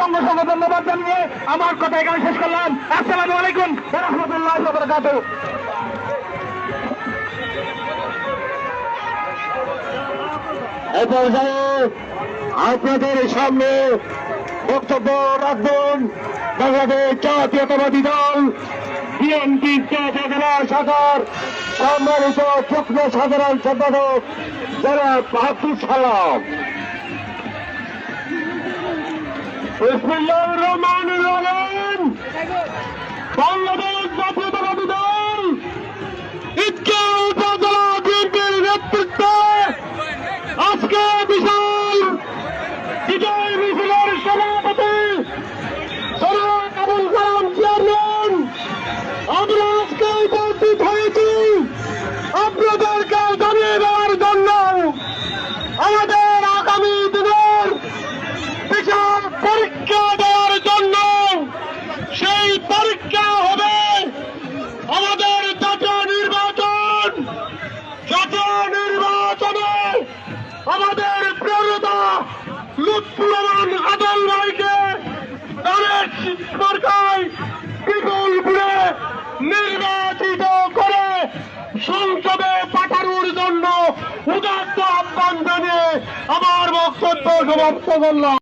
সঙ্গে সঙ্গে ধন্যবাদ জানিয়ে আমার কথা এখানে শেষ করলাম। আসসালামু আলাইকুম রহমতুল্লাহ আপনাদের সামনে বক্তব্য রাখবেন বাংলাদেশ জাতীয়তাবাদী দল, বিএনপি জেলা শাখার সম্মানিত যুগ্ম সাধারণ সম্পাদক যারা বাহাদুর সালাম। বিসমিল্লাহির রহমানির রহিম লুৎফুরমান আদল ভাইকে গণেশ সরকার নির্বাচিত করে সংসদে পাঠানোর জন্য উদাত্ত আহ্বান জানিয়ে আমার বক্তব্য সমাপ্ত করলাম।